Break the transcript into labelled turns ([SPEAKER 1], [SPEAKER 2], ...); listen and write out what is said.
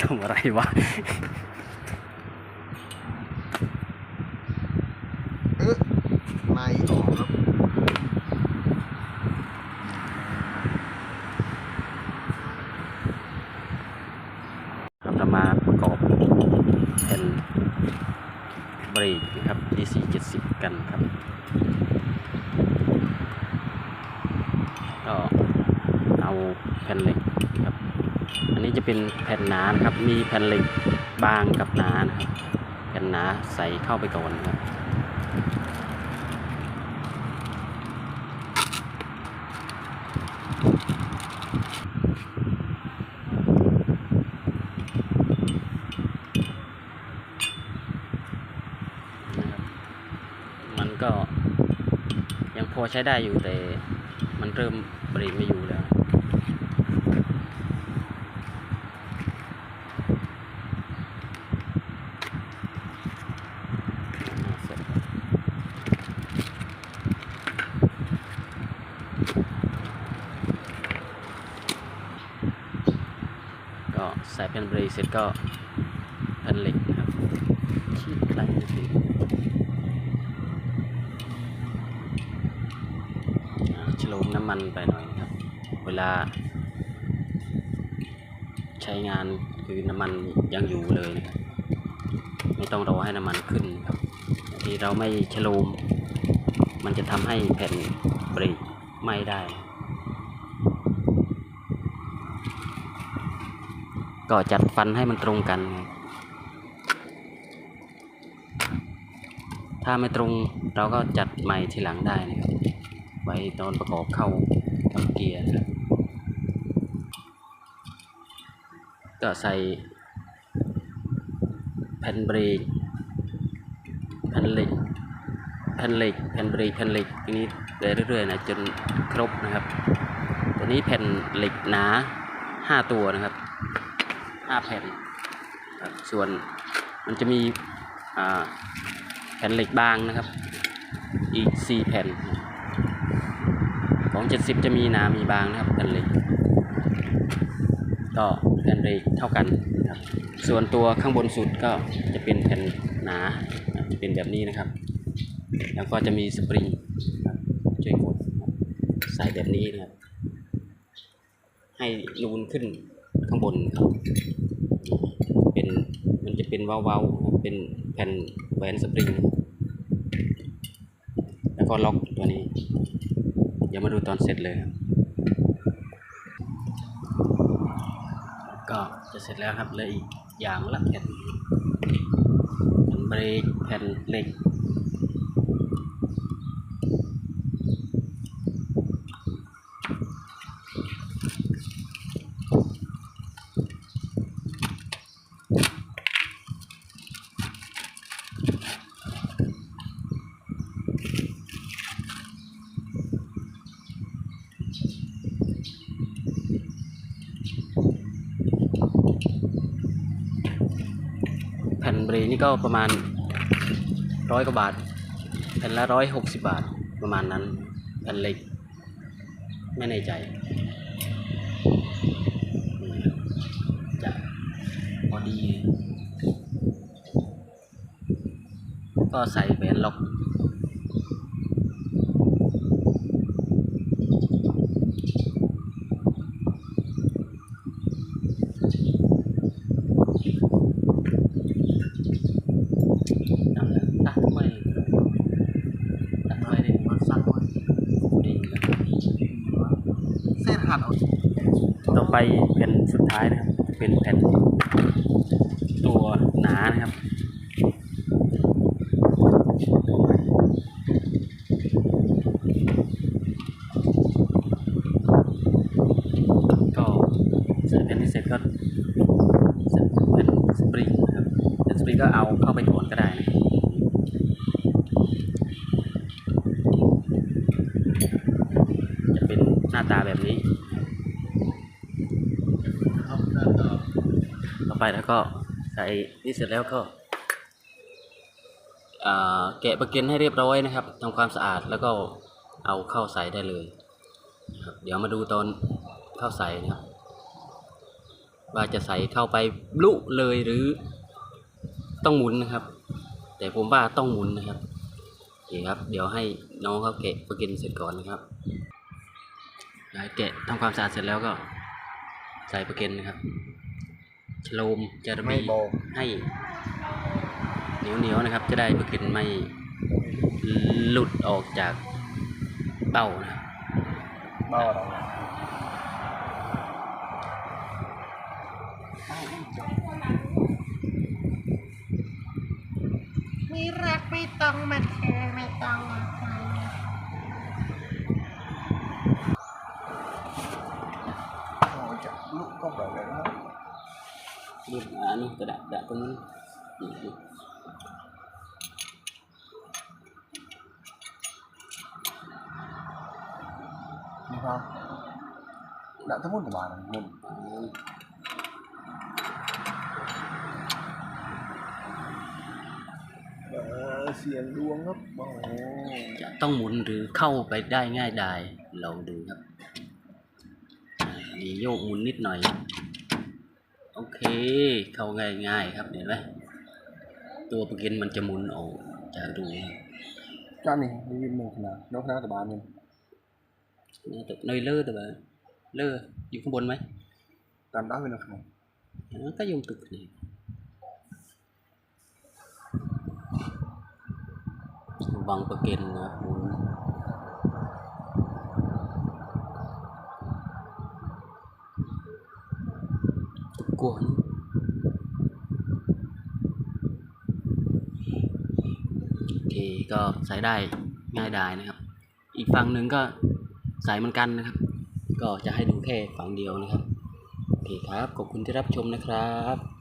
[SPEAKER 1] ทำอะไรวะ
[SPEAKER 2] เอ๊ะในออกครับ
[SPEAKER 1] ครับเรามาประกอบแผ่นเบ รกนะครับ DC 70 กันครับก็เอาแผ่นเหล็กครับ อันนี้จะเป็นแผ่นหนานะครับ มีแผ่นเหล็กบางกับหนานะครับแผ่นหนาใส่เข้าไปก่อนนะครับนะครับมันก็ยังพอ ใช้ได้อยู่แต่มันเริ่มเบรกไม่อยู่แล้วก็ใส่แผ่นเบรกเสร็จก็แผ่นเหล็กนะครับชีดไปสิอ่า ฉโลมน้ำมันไปหน่อยครับ เวลา ใช้งานคือน้ำมันยังอยู่เลยนะครับไม่ต้องรอให้น้ำมันขึ้นครับที่เราไม่ฉโลมมันจะทำให้แผ่นเบรกไม้ได้ ก็จัดฟันให้มันตรงกัน ถ้าไม่ตรงเราก็จัดใหม่ทีหลังได้นะครับ ไว้ตอนประกอบเข้ากับเกียร์ก็ใส่แผ่นเบรกแผ่นเหล็กแผ่นเหล็กแผ่นเบรกแผ่นเหล็กทีนี้ไปเรื่อยๆนะจนครบนะครับ ตัวนี้แผ่นเหล็กหนาห้าตัวนะครับห้าแผ่นส่วนมันจะมีแผ่นเหล็กบางนะครับ อีกสี่แผ่น ของเจ็ดสิบจะมีหนามีบางนะครับแผ่นเหล็กก็แผ่นเหล็กเท่ากันนะครับส่วนตัวข้างบนสุดก็จะเป็นแผ่นหนาเป็นแบบนี้นะครับ แล้วก็จะมีสปริงนะครับช่วยกดใส่แบบนี้นะครับ ให้นูนขึ้นข้างบนครับเป็นมันจะเป็นเว้าๆเป็นแผ่นแหวนสปริง แล้วก็ล็อกตัวนี้ เดี๋ยวมาดูตอนเสร็จเลยครับก็จะเสร็จแล้วครับเลยอีกอย่างละแผ่นแผ่นเบรกแผ่นเหล็ก บรกนี่ก็ประมาณร้อยกว่าบาทแผ่นละร้อยหกสิบาทประมาณนั้นแผ่นเหล็กไม่ใน่ใจจะพอดี ก็ใส่แหวนล็อก นั่นแหละตัดไม่ตัดไม่ได้
[SPEAKER 2] มาสั่งไว้
[SPEAKER 1] ดีนะ
[SPEAKER 2] เส้นหัดเอา
[SPEAKER 1] ต่อ ไปเป็นสุดท้ายนะครับ เป็นแผ่นตัวหนานะครับ ก็ใส่แผ่นนี้เสร็จก็ใส่แผ่นสปริงนะครับแผ่นสปริงก็เอาเข้าไปก่อนก็ได้นะครับ จะเป็นหน้าตาแบบนี้
[SPEAKER 2] ครับแล้วก็
[SPEAKER 1] ต่อ ไปแล้วก็ใส่นี่เสร็จแล้วก็แกะประเกนให้เรียบร้อยนะครับทำความสะอาดแล้วก็เอาเข้าใส่ได้เลยครับเดี๋ยวมาดูตอนเข้าใส่นะครับว่าจะใส่เข้าไปลุเลยหรือต้องหมุนนะครับ แต่ผมว่าต้องหมุนนะครับโอเคครับ เดี๋ยวให้น้องเขาแกะประเกนเสร็จก่อนนะครับหลังจากแกะทำความสะอาดเสร็จแล้วก็ใส่ประเกนนะครับ โลมจะระ
[SPEAKER 2] ไม่
[SPEAKER 1] บี
[SPEAKER 2] โบ
[SPEAKER 1] ให้เหนียวเหนียวๆนะครับ จะได้ประเก็นไม่หลุดออกจากเป้านะ
[SPEAKER 2] เบาเรา
[SPEAKER 3] มีรักไม่ต้องมาแคร์ไม่ต้องมาใคร
[SPEAKER 2] เราจะลุกก็แบบนั้น
[SPEAKER 1] หลุดอ่านี่กระดาษกระดาษตรงนั้นนี่นี่
[SPEAKER 2] นี่ครับ đã tới môn của bạn rồi môn
[SPEAKER 1] อ่า
[SPEAKER 2] Ờ, xiềng đuông lắm Ồ.
[SPEAKER 1] จะต้องหมุนหรือเข้าไปได้ง่ายดายลองดูครับ มีโยกหมุนนิดหน่อย โอเค เข้าง่ายง่ายๆครับเห็นไหมตัวประเก็นมันจะหมุนออกจากรูครับ
[SPEAKER 2] Cho này, đi viên một nào Nó khá là bạn mình
[SPEAKER 1] น่าจะเนยเลอร์แต่ว่าเลอร์อยู่ข้างบนไหม
[SPEAKER 2] Làm đá bên được này
[SPEAKER 1] อ่าก็โยงตึกนี่ระวังประเก็นนะครั บหมุนกวนะโอเคก็ใส่ได้ง่ายดายนะครับ อีกฝั่งหนึ่งก็ใส่เหมือนกันนะครับ ก็จะให้ดูแค่ฝั่งเดียวนะครับโอเคครับขอบคุณที่รับชมนะครับ